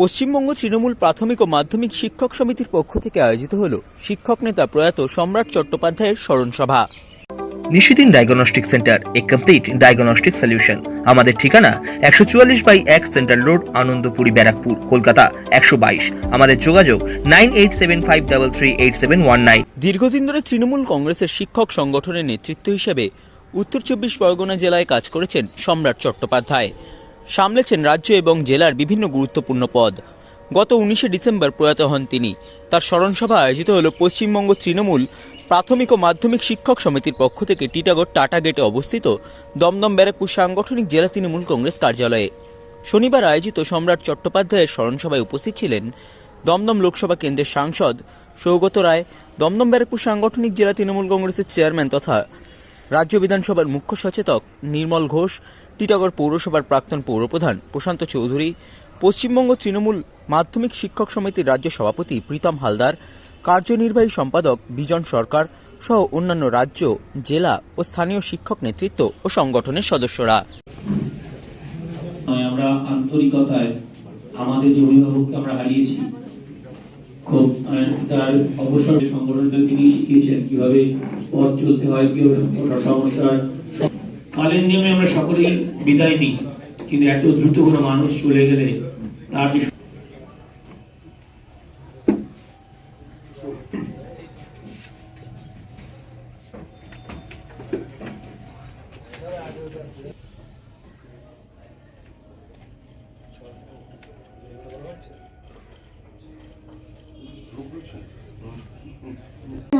পশ্চিমবঙ্গ তৃণমূল প্রাথমিক ও মাধ্যমিক শিক্ষক সমিতির পক্ষ থেকে আয়োজিত হল শিক্ষক নেতা প্রয়াত সম্রাট চট্টোপাধ্যায়ের স্মরণ সভা Nishidin diagnostic centre a complete diagnostic solution. আমাদের ঠিকানা একশো চুয়াল্লিশ বাই এক সেন্ট্রাল রোড আনন্দপুরি ব্যারাকপুর কলকাতা একশো বাইশ। আমাদের যোগাযোগ nine eight seven five double three eight seven one nine. দীর্ঘদিন ধরে তৃণমূল কংগ্রেসের শিক্ষক সংগঠনের নেতৃত্ব হিসেবে উত্তর চব্বিশ পরগনা জেলায় কাজ করেছেন সম্রাট চট্টোপাধ্যায়। সামলেছেন রাজ্য এবং জেলার বিভিন্ন গুরুত্বপূর্ণ পদ। গত উনিশে ডিসেম্বর প্রয়াত হন তিনি। তার স্মরণসভা আয়োজিত হল পশ্চিমবঙ্গ তৃণমূল প্রাথমিক ও মাধ্যমিক শিক্ষক সমিতির পক্ষ থেকে টিটাগড় টাটা গেটে অবস্থিত দমদম ব্যারাকপুর সাংগঠনিক জেলা তৃণমূল কংগ্রেস কার্যালয়ে। শনিবার আয়োজিত সম্রাট চট্টোপাধ্যায়ের স্মরণসভায় উপস্থিত ছিলেন দমদম লোকসভা কেন্দ্রের সাংসদ সৌগত রায়, দমদম ব্যারাকপুর সাংগঠনিক জেলা তৃণমূল কংগ্রেসের চেয়ারম্যান তথা রাজ্য বিধানসভার মুখ্য সচেতক নির্মল ঘোষ টিটাগড় পৌরসভার প্রাক্তন পৌরপ্রধান প্রশান্ত চৌধুরী, পশ্চিমবঙ্গ তৃণমূল মাধ্যমিক শিক্ষক সমিতির রাজ্য সভাপতি প্রীতম হালদার, কার্যনির্বাহী সম্পাদক বিজন সরকার সহ অন্যান্য রাজ্য, জেলা ও স্থানীয় শিক্ষক নেতৃত্ব ও সংগঠনের সদস্যরা। আমরা আন্তরিকতায় আমাদের যে অভিভাবককে আমরা হারিয়েছি, খুব তার অবসর তিনি শিখিয়েছেন কীভাবে পথ চলতে হয়, কীভাবে সমস্যার কালের নিয়মে আমরা সকলেই বিদায় নিই, কিন্তু এত দ্রুত কোনো মানুষ চলে গেলে তার যে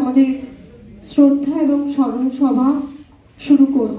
আমাদের শ্রদ্ধা এবং স্মরণ সভা শুরু করব।